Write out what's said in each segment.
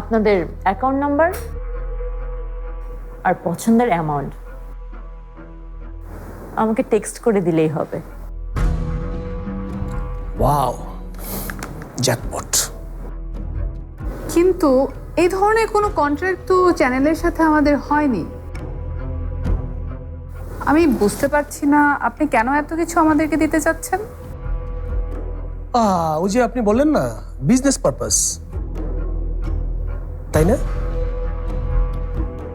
আপনাদের account number আর পছন্দের amount আমাকে টেক্সট করে দিলেই হবে। ওয়াও জ্যাকপট কিন্তু এই ধরনের কোনো কন্ট্রাক্ট তো চ্যানেলের সাথে আমাদের হয়নি। আমি বুঝতে পারছি না আপনি কেন এত কিছু আমাদেরকে দিতে চাচ্ছেন? আহ ওই যে আপনি বললেন না বিজনেস পারপাস তাই না?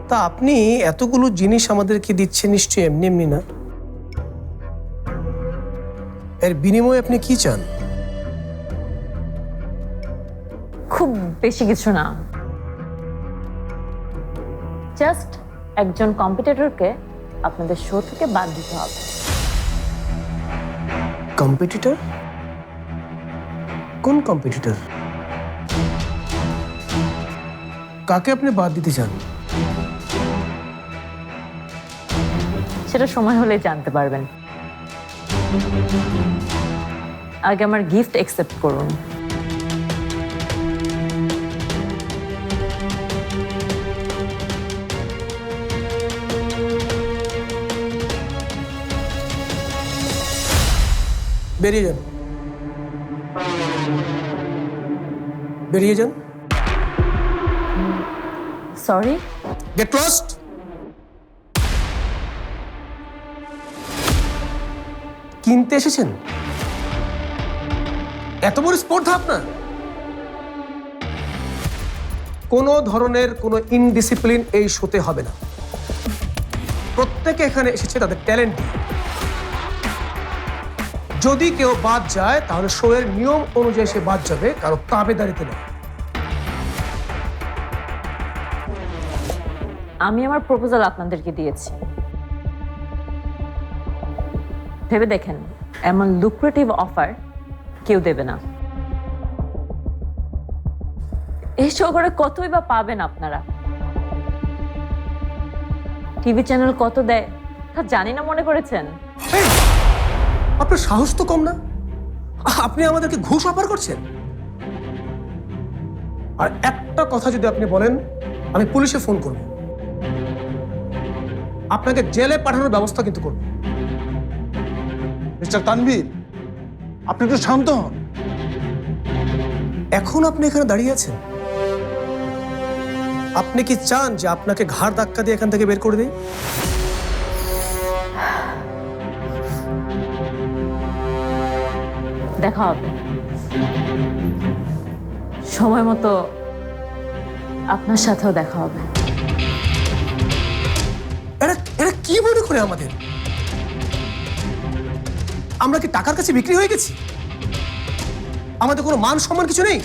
তা আপনি এতগুলো জিনিস আমাদেরকে দিচ্ছেন নিশ্চয়ই এমনি এমনি না? এর বিনিময়ে আপনি কি চান? খুব বেশি কিছু না। জাস্ট একজন কম্পিটিটরকে আপনাদের শো থেকে বাদ দিতে হবে। কম্পিটিটর কোন কম্পিটিটর কাকে আপনি বাদ দিতে চান? সেটা সময় হলে জানতে পারবেন। আগে আমার গিফট অ্যাকসেপ্ট করুন। বেরিয়ে যান। বেরিয়ে যান। সরি গেট লস্ট কিনতে এসেছেন? এত বড় স্পর্ধা আপনার? কোনো ধরনের কোনো ইনডিসিপ্লিন এই শোতে হবে না। প্রত্যেকে এখানে এসেছে তাদের ট্যালেন্ট যদি কেউ বাদ যায়, তাহলে শো এর নিয়ম অনুযায়ী সে বাদ যাবে, কারও তাবেদারিতে নেই। আমি আমার প্রপোজাল আপনাদেরকে দিয়েছি। ভেবে দেখেন, এমন লুক্রেটিভ অফার কেউ দেবে না। এই করে কতই বা পাবেন আপনারা? টিভি চ্যানেল কত দেয়, তা জানি না মনে করেছেন? আপনার সাহস তো কম না? আপনি আমাদেরকে ঘুষ অফার করছেন? আর একটা কথা যদি আপনি বলেন, আমি পুলিশে ফোন করব। আপনাকে জেলে পাঠানোর ব্যবস্থা কিন্তু করব। মিস্টার তানভীর আপনি একটু শান্ত হন। এখন আপনি এখানে দাঁড়িয়ে আছেন? আপনি কি চান যে আপনাকে ঘাড় ধাক্কা দিয়ে এখান থেকে বের করে দিই? দেখা হবে। সময় মতো আপনার সাথেও দেখা হবে। কি মনে করে আমাদের? আমরা কি টাকার কাছে বিক্রি হয়ে গেছি? আমাদের কোনো মান সম্মান কিছু নেই?